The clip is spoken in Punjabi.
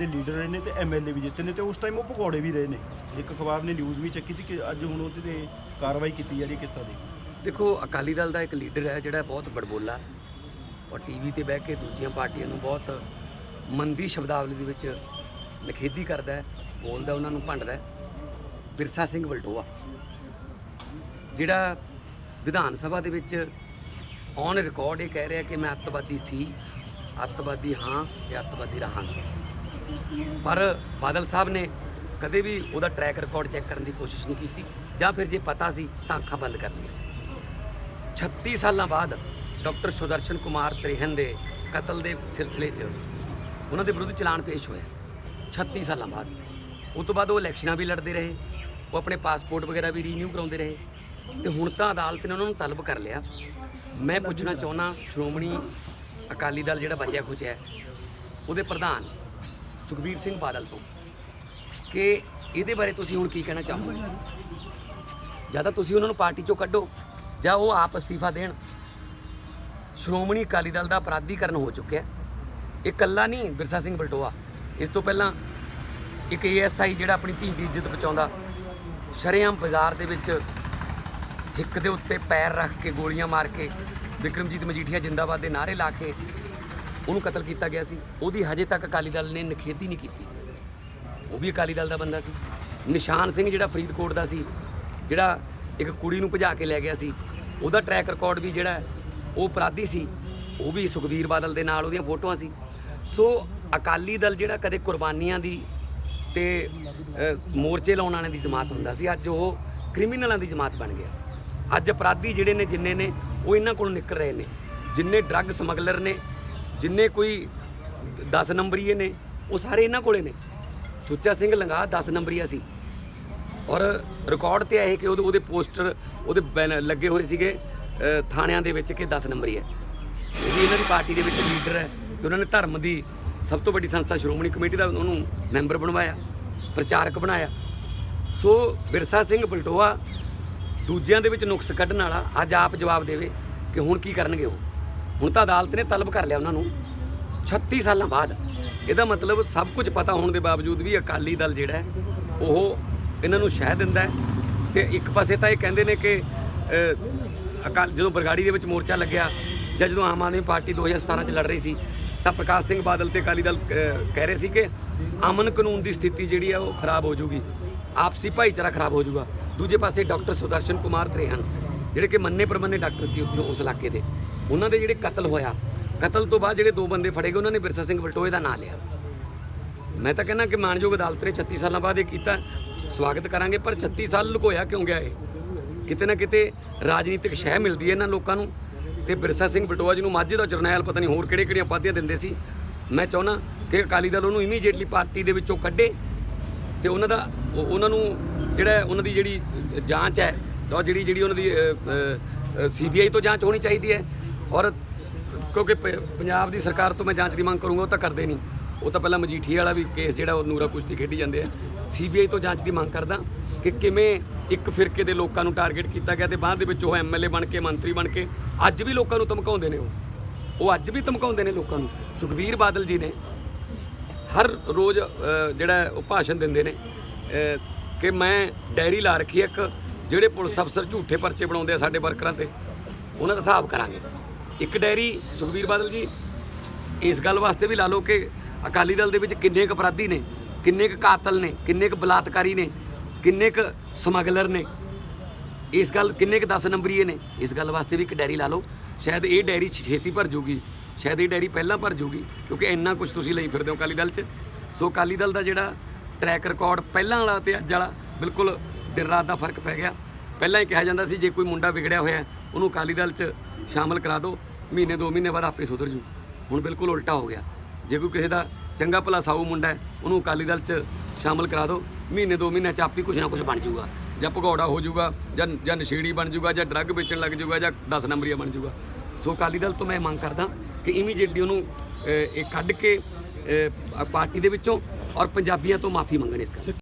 ਦੇ ਲੀਡਰ ਰਹੇ ਨੇ ਤੇ ਐਮਐਲਏ ਵੀ ਜਿੱਤੇ ਨੇ ਤੇ ਉਸ ਟਾਈਮ ਉਹ ਪਕੌੜੇ ਵੀ ਰਹੇ ਨੇ। ਇੱਕ ਅਖਬਾਰ ਨੇ ਨਿਊਜ਼ ਵੀ ਚੱਕੀ ਸੀ ਕਿ ਅੱਜ ਹੁਣ ਉਹਦੇ ਤੇ ਕਾਰਵਾਈ ਕੀਤੀ ਜਾ ਰਹੀ ਹੈ, ਕਿਸ ਤਰ੍ਹਾਂ ਦੀ ਦੇਖੋ, ਅਕਾਲੀ ਦਲ ਦਾ ਇੱਕ ਲੀਡਰ ਹੈ ਜਿਹੜਾ ਬਹੁਤ ਬੜਬੋਲਾ ਔਰ ਟੀਵੀ ਤੇ ਬਹਿ ਕੇ ਦੂਜੀਆਂ ਪਾਰਟੀਆਂ ਨੂੰ ਬਹੁਤ ਮੰਦੀ ਸ਼ਬਦਾਵਲੀ ਦੇ ਵਿੱਚ ਨਖੇਦੀ ਕਰਦਾ ਹੈ, ਬੋਲਦਾ, ਉਹਨਾਂ ਨੂੰ ਭੰਡਦਾ ਹੈ। ਬਿਰਸਾ ਸਿੰਘ ਵਲਟੋਆ, ਜਿਹੜਾ ਵਿਧਾਨ ਸਭਾ ਦੇ ਵਿੱਚ ਔਨ ਰਿਕਾਰਡ ਇਹ ਕਹਿ ਰਿਹਾ ਕਿ ਮੈਂ ਅੱਤਵਾਦੀ ਸੀ, ਅੱਤਵਾਦੀ ਹਾਂ ਤੇ ਅੱਤਵਾਦੀ ਰਹਾਂਗਾ। ਪਰ ਬਾਦਲ ਸਾਹਿਬ ਨੇ ਕਦੇ ਵੀ ਉਹਦਾ ਟਰੈਕ ਰਿਕਾਰਡ ਚੈੱਕ ਕਰਨ ਦੀ ਕੋਸ਼ਿਸ਼ ਨਹੀਂ ਕੀਤੀ। ਜਾਂ ਫਿਰ ਜੇ ਪਤਾ ਸੀ ਤਾਂ ਅੱਖਾਂ ਬੰਦ ਕਰ ਲਈਆਂ। 36 ਸਾਲਾਂ ਬਾਅਦ ਡਾਕਟਰ ਸੁਦਰਸ਼ਨ ਕੁਮਾਰ ਤ੍ਰਿਹਨ ਦੇ ਕਤਲ ਦੇ ਸਿਲਸਿਲੇ 'ਚ ਉਹਨਾਂ ਦੇ ਵਿਰੁੱਧ ਚਲਾਨ ਪੇਸ਼ ਹੋਇਆ। 36 ਸਾਲਾਂ ਬਾਅਦ। ਉਸ ਤੋਂ ਬਾਅਦ ਉਹ ਇਲੈਕਸ਼ਨਾਂ ਵੀ ਲੜਦੇ ਰਹੇ। ਉਹ ਆਪਣੇ ਪਾਸਪੋਰਟ ਵਗੈਰਾ ਵੀ ਰੀਨਿਊ ਕਰਾਉਂਦੇ ਰਹੇ। ਤੇ ਹੁਣ ਤਾਂ ਅਦਾਲਤ ਨੇ ਉਹਨਾਂ ਨੂੰ ਤਲਬ ਕਰ ਲਿਆ। ਮੈਂ ਪੁੱਛਣਾ ਚਾਹੁੰਦਾ, ਸ਼੍ਰੋਮਣੀ ਅਕਾਲੀ ਦਲ ਜਿਹੜਾ ਬਚਿਆ ਖੁਚਿਆ ਉਹਦੇ ਪ੍ਰਧਾਨ ਸੁਖਬੀਰ ਸਿੰਘ ਬਾਦਲ ਤੋਂ ਕਿ ਇਹਦੇ ਬਾਰੇ ਤੁਸੀਂ ਹੁਣ ਕੀ ਕਹਿਣਾ ਚਾਹੋਗੇ? ਜਾਂ ਤਾਂ ਤੁਸੀਂ ਉਹਨਾਂ ਨੂੰ ਪਾਰਟੀ ਚੋਂ ਕੱਢੋ, ਜਾਂ ਉਹ ਆਪ ਅਸਤੀਫਾ ਦੇਣ। ਸ਼੍ਰੋਮਣੀ ਅਕਾਲੀ ਦਲ ਦਾ ਅਪਰਾਧੀਕਰਨ ਹੋ ਚੁੱਕਿਆ। ਇਹ ਇਕੱਲਾ ਨਹੀਂ, ਬਿਰਸਾ ਸਿੰਘ ਬਲਟੋਆ। ਇਸ ਤੋਂ ਪਹਿਲਾਂ ਇੱਕ ਏਐਸਆਈ ਜਿਹੜਾ ਆਪਣੀ ਧੀ ਦੀ ਇੱਜ਼ਤ ਬਚਾਉਂਦਾ, ਸ਼ਰੇਆਮ ਬਾਜ਼ਾਰ ਦੇ ਵਿੱਚ ਹਿੱਕ ਦੇ ਉੱਤੇ ਪੈਰ ਰੱਖ ਕੇ ਗੋਲੀਆਂ ਮਾਰ ਕੇ, ਵਿਕਰਮਜੀਤ ਮਜੀਠੀਆ ਜਿੰਦਾਬਾਦ ਦੇ ਨਾਅਰੇ ਲਾ ਕੇ ਉਹਨੂੰ ਕਤਲ ਕੀਤਾ ਗਿਆ ਸੀ। ਉਹਦੀ ਹਜੇ ਤੱਕ ਅਕਾਲੀ ਦਲ ਨੇ ਨਿਖੇਧੀ ਨਹੀਂ ਕੀਤੀ। ਉਹ ਵੀ ਅਕਾਲੀ ਦਲ ਦਾ ਬੰਦਾ ਸੀ। ਨਿਸ਼ਾਨ ਸਿੰਘ ਜਿਹੜਾ ਫਰੀਦਕੋਟ ਦਾ ਸੀ, ਜਿਹੜਾ ਇੱਕ ਕੁੜੀ ਨੂੰ ਭਜਾ ਕੇ ਲੈ ਗਿਆ ਸੀ, ਉਹਦਾ ਟਰੈਕ ਰਿਕਾਰਡ ਵੀ ਜਿਹੜਾ ਉਹ ਅਪਰਾਧੀ ਸੀ, ਉਹ ਵੀ ਸੁਖਬੀਰ ਬਾਦਲ ਦੇ ਨਾਲ ਉਹਦੀਆਂ ਫੋਟੋਆਂ ਸੀ। ਸੋ ਅਕਾਲੀ ਦਲ ਜਿਹੜਾ ਕਦੇ ਕੁਰਬਾਨੀਆਂ ਦੀ ਤੇ ਮੋਰਚੇ ਲਾਉਣ ਵਾਲਿਆਂ ਦੀ ਜਮਾਤ ਹੁੰਦਾ ਸੀ, ਅੱਜ ਉਹ ਕ੍ਰਿਮੀਨਲਾਂ ਦੀ ਜਮਾਤ ਬਣ ਗਿਆ। ਅੱਜ ਅਪਰਾਧੀ ਜਿਹੜੇ ਨੇ ਜਿੰਨੇ ਨੇ, ਉਹ ਇਹਨਾਂ ਕੋਲੋਂ ਨਿਕਲ ਰਹੇ ਨੇ। ਜਿੰਨੇ ਡਰੱਗ ਸਮਗਲਰ ਨੇ ਜਿੰਨੇ ਕੋਈ 10 ਨੰਬਰੀਏ ਨੇ, ਉਹ ਸਾਰੇ ਇਹਨਾਂ ਕੋਲੇ ਨੇ। ਸੁੱਚਾ ਸਿੰਘ ਲੰਗਾ 10 ਨੰਬਰੀਆ ਸੀ। ਔਰ ਰਿਕਾਰਡ ਤੇ ਆਏ ਕਿ ਉਹਦੇ ਉਹਦੇ ਪੋਸਟਰ, ਉਹਦੇ ਬੈਨ- ਲੱਗੇ ਹੋਏ ਸੀਗੇ ਥਾਣਿਆਂ ਦੇ ਵਿੱਚ ਕਿ 10 ਨੰਬਰੀ ਹੈ। ਵੀ ਇਹਨਾਂ ਦੀ ਪਾਰਟੀ ਦੇ ਵਿੱਚ ਲੀਡਰ ਹੈ ਤੇ ਉਹਨਾਂ ਨੇ ਧਰਮ ਦੀ ਸਭ ਤੋਂ ਵੱਡੀ ਸੰਸਥਾ ਸ਼੍ਰੋਮਣੀ ਕਮੇਟੀ ਦਾ ਉਹਨੂੰ ਮੈਂਬਰ ਬਣਵਾਇਆ, ਪ੍ਰਚਾਰਕ ਬਣਾਇਆ। ਸੋ ਬਿਰਸਾ ਸਿੰਘ ਬਲਟੋਆ ਦੂਜਿਆਂ ਦੇ ਵਿੱਚ ਨੁਕਸ ਕੱਢਣ ਵਾਲਾ ਅੱਜ ਆਪ ਜਵਾਬ ਦੇਵੇ ਕਿ ਹੁਣ ਕੀ ਕਰਨਗੇ ਉਹ। ਹੁਣ ਤਾਂ ਅਦਾਲਤ ਨੇ ਤਲਬ ਕਰ ਲਿਆ ਉਹਨਾਂ ਨੂੰ। 36 ਸਾਲਾਂ ਬਾਅਦ। ਇਹਦਾ ਮਤਲਬ ਸਭ ਕੁਝ ਪਤਾ ਹੋਣ ਦੇ ਬਾਵਜੂਦ ਵੀ ਅਕਾਲੀ ਦਲ ਜਿਹੜਾ ਹੈ, ਉਹ ਇਹਨਾਂ ਨੂੰ ਸ਼ਹਿ ਦਿੰਦਾ ਹੈ। ਤੇ ਇੱਕ ਪਾਸੇ ਤਾਂ ਇਹ ਕਹਿੰਦੇ ਨੇ ਕਿ ਅਕਾਲ, ਜਦੋਂ ਬਰਗਾੜੀ ਦੇ ਵਿੱਚ ਮੋਰਚਾ ਲੱਗਿਆ, ਜਾਂ ਜਦੋਂ ਆਮ ਆਦਮੀ ਪਾਰਟੀ 2017 ਚ ਲੜ ਰਹੀ ਸੀ, ਤਾਂ ਪ੍ਰਕਾਸ਼ ਸਿੰਘ ਬਾਦਲ ਤੇ ਅਕਾਲੀ ਦਲ ਕਹਿ ਰਹੇ ਸੀ ਕਿ ਅਮਨ ਕਾਨੂੰਨ ਦੀ ਸਥਿਤੀ ਜਿਹੜੀ ਆ, ਉਹ ਖਰਾਬ ਹੋ ਜੂਗੀ। ਆਪਸੀ ਭਾਈਚਾਰਾ ਖਰਾਬ ਹੋ ਜੂਗਾ। ਦੂਜੇ ਪਾਸੇ ਡਾਕਟਰ ਸੁਦਰਸ਼ਨ ਕੁਮਾਰ ਤ੍ਰੇਹਨ ਜਿਹੜੇ ਕਿ ਮੰਨੇ ਪ੍ਰਮੰਨੇ ਡਾਕਟਰ ਸੀ ਉੱਥੇ ਉਸ ਇਲਾਕੇ ਦੇ। ਉਹਨਾਂ ਦੇ ਜਿਹੜੇ ਕਤਲ ਹੋਇਆ, ਕਤਲ ਤੋਂ ਬਾਅਦ ਜਿਹੜੇ ਦੋ ਬੰਦੇ ਫੜੇ ਗਏ, ਉਹਨਾਂ ਨੇ ਬਿਰਸਾ ਸਿੰਘ ਬਲਟੋਏ ਦਾ ਨਾਂ ਲਿਆ। ਮੈਂ ਤਾਂ ਕਹਿੰਦਾ ਕਿ ਮਾਨਯੋਗ ਅਦਾਲਤ ਨੇ 36 ਸਾਲਾਂ ਬਾਅਦ ਇਹ ਕੀਤਾ, ਸਵਾਗਤ ਕਰਾਂਗੇ, ਪਰ 36 ਸਾਲ ਲੁਕੋਇਆ ਕਿਉਂ ਗਿਆ ਇਹ? ਕਿਤੇ ਨਾ ਕਿਤੇ ਰਾਜਨੀਤਿਕ ਸ਼ਹਿ ਮਿਲਦੀ ਹੈ ਇਹਨਾਂ ਲੋਕਾਂ ਨੂੰ, ਤੇ ਬਿਰਸਾ ਸਿੰਘ ਬਟੋਆ ਜੀ ਨੂੰ ਮਾਝੇ ਦਾ ਜਰਨੈਲ ਪਤਾ ਨਹੀਂ ਹੋਰ ਕਿਹੜੇ ਕਿਹੜੀਆਂ ਪਾਦੀਆਂ ਦਿੰਦੇ ਸੀ। ਮੈਂ ਚਾਹੁੰਦਾ ਕਿ ਅਕਾਲੀ ਦਲ ਉਹਨੂੰ ਇਮੀਡੀਏਟਲੀ ਪਾਰਟੀ ਦੇ ਵਿੱਚੋਂ ਕੱਢੇ, ਤੇ ਉਹਨਾਂ ਦਾ ਉਹਨਾਂ ਨੂੰ ਜਿਹੜਾ ਉਹਨਾਂ ਦੀ ਜਿਹੜੀ ਜਾਂਚ ਹੈ ਉਹ ਜਿਹੜੀ ਜਿਹੜੀ ਉਹਨਾਂ ਦੀ ਸੀਬੀਆਈ ਤੋਂ ਜਾਂਚ ਹੋਣੀ ਚਾਹੀਦੀ ਹੈ ਔਰ ਕਿਉਂਕਿ ਪ- ਪੰਜਾਬ ਦੀ ਸਰਕਾਰ ਤੋਂ ਮੈਂ ਜਾਂਚ ਦੀ ਮੰਗ ਕਰੂੰਗਾ ਉਹ ਤਾਂ ਕਰਦੇ ਨਹੀਂ। ਉਹ ਤਾਂ ਪਹਿਲਾਂ ਮਜੀਠੀ ਵਾਲਾ ਵੀ ਕੇਸ ਜਿਹੜਾ ਉਹ ਨੂਰਾ ਕੁਸ਼ਤੀ ਖੇਡੀ ਜਾਂਦੇ ਆ। ਸੀਬੀਆਈ ਤੋਂ ਜਾਂਚ ਦੀ ਮੰਗ ਕਰਦਾ ਕਿ ਕਿਵੇਂ ਇੱਕ ਫਿਰਕੇ ਦੇ ਲੋਕਾਂ ਨੂੰ ਟਾਰਗੇਟ ਕੀਤਾ ਗਿਆ ਤੇ ਬਾਅਦ ਦੇ ਵਿੱਚ ਉਹ ਐਮਐਲਏ ਬਣ ਕੇ ਮੰਤਰੀ ਬਣ ਕੇ ਅੱਜ ਵੀ ਲੋਕਾਂ ਨੂੰ ਧਮਕਾਉਂਦੇ ਨੇ ਉਹ। ਉਹ ਅੱਜ ਵੀ ਧਮਕਾਉਂਦੇ ਨੇ ਲੋਕਾਂ ਨੂੰ। ਸੁਖਬੀਰ ਬਾਦਲ ਜੀ ਨੇ ਹਰ ਰੋਜ਼ ਅ, ਜਿਹੜਾ ਉਹ ਭਾਸ਼ਣ ਦਿੰਦੇ ਨੇ ਅ, ਕਿ ਮੈਂ ਡਾਇਰੀ ਲਾ ਰੱਖੀ ਹੈ ਇੱਕ ਜਿਹੜੇ ਪੁਲਿਸ ਅਫਸਰ ਝੂਠੇ ਪਰਚੇ ਬਣਾਉਂਦੇ ਆ ਸਾਡੇ ਵਰਕਰਾਂ ਤੇ ਉਹਨਾਂ ਦਾ ਹਿਸਾਬ ਕਰਾਂਗੇ। ਇੱਕ ਡਾਇਰੀ, ਸੁਖਬੀਰ ਬਾਦਲ ਜੀ, ਇਸ ਗੱਲ ਵਾਸਤੇ ਵੀ ਲਾ ਲਓ ਕਿ ਅਕਾਲੀ ਦਲ ਦੇ ਵਿੱਚ ਕਿੰਨੇ ਕੁ ਅਪਰਾਧੀ ਨੇ, ਕਿੰਨੇ ਕੁ ਕਾਤਲ ਨੇ, ਕਿੰਨੇ ਕੁ ਬਲਾਤਕਾਰੀ ਨੇ, ਕਿੰਨੇ ਕੁ ਸਮਗਲਰ ਨੇ, ਇਸ ਗੱਲ, ਕਿੰਨੇ ਕੁ 10 ਨੰਬਰੀਏ ਨੇ, ਇਸ ਗੱਲ ਵਾਸਤੇ ਵੀ ਇੱਕ ਡਾਇਰੀ ਲਾ ਲਓ। ਸ਼ਾਇਦ ਇਹ ਡਾਇਰੀ ਛੇਤੀ ਭਰ ਜੂਗੀ, ਸ਼ਾਇਦ ਇਹ ਡਾਇਰੀ ਪਹਿਲਾਂ ਭਰ ਜੂਗੀ, ਕਿਉਂਕਿ ਇੰਨਾ ਕੁਝ ਤੁਸੀਂ ਲਈ ਫਿਰਦੇ ਹੋ ਅਕਾਲੀ ਦਲ 'ਚ। ਸੋ ਅਕਾਲੀ ਦਲ ਦਾ ਜਿਹੜਾ ਟਰੈਕ ਰਿਕਾਰਡ ਪਹਿਲਾਂ ਵਾਲਾ ਤੇ ਅੱਜ ਵਾਲਾ, ਬਿਲਕੁਲ ਦਿਨ ਰਾਤ ਦਾ ਫ਼ਰਕ ਪੈ ਗਿਆ। ਪਹਿਲਾਂ ਹੀ ਕਿਹਾ ਜਾਂਦਾ ਸੀ, ਜੇ ਕੋਈ ਮੁੰਡਾ ਵਿਗੜਿਆ ਹੋਇਆ, ਉਹਨੂੰ ਅਕਾਲੀ ਦਲ 'ਚ ਸ਼ਾਮਲ ਕਰਾ ਦਿਓ। ਮਹੀਨੇ, ਦੋ ਮਹੀਨੇ ਬਾਅਦ ਆਪੇ ਸੁਧਰ ਜੂ। ਹੁਣ ਬਿਲਕੁਲ ਉਲਟਾ ਹੋ ਗਿਆ। ਜੇ ਕੋਈ ਕਿਸੇ ਦਾ ਚੰਗਾ ਭਲਾ ਸਾਊ ਮੁੰਡਾ ਹੈ, ਉਹਨੂੰ ਅਕਾਲੀ ਦਲ 'ਚ ਸ਼ਾਮਲ ਕਰਾ ਦਿਓ ਮਹੀਨੇ, ਦੋ ਮਹੀਨੇ 'ਚ ਆਪੇ ਕੁਝ ਨਾ ਕੁਝ ਬਣ ਜੂਗਾ। ਜਾਂ ਭਗੌੜਾ ਹੋ ਜੂਗਾ, ਜਾਂ ਜਾਂ ਨਸ਼ੇੜੀ ਬਣ ਜੂਗਾ, ਜਾਂ ਡਰੱਗ ਵੇਚਣ ਲੱਗ ਜੂਗਾ, ਜਾਂ 10 ਨੰਬਰੀਆ ਬਣ ਜੂਗਾ। ਸੋ ਅਕਾਲੀ ਦਲ ਤੋਂ ਮੈਂ ਮੰਗ ਕਰਦਾ ਕਿ ਇਮੀਡੀਏਟਲੀ ਉਹਨੂੰ ਇਹ ਕੱਢ ਕੇ ਪਾਰਟੀ ਦੇ ਵਿੱਚੋਂ ਔਰ ਪੰਜਾਬੀਆਂ ਤੋਂ ਮਾਫੀ ਮੰਗਣ ਇਸ ਗੱਲ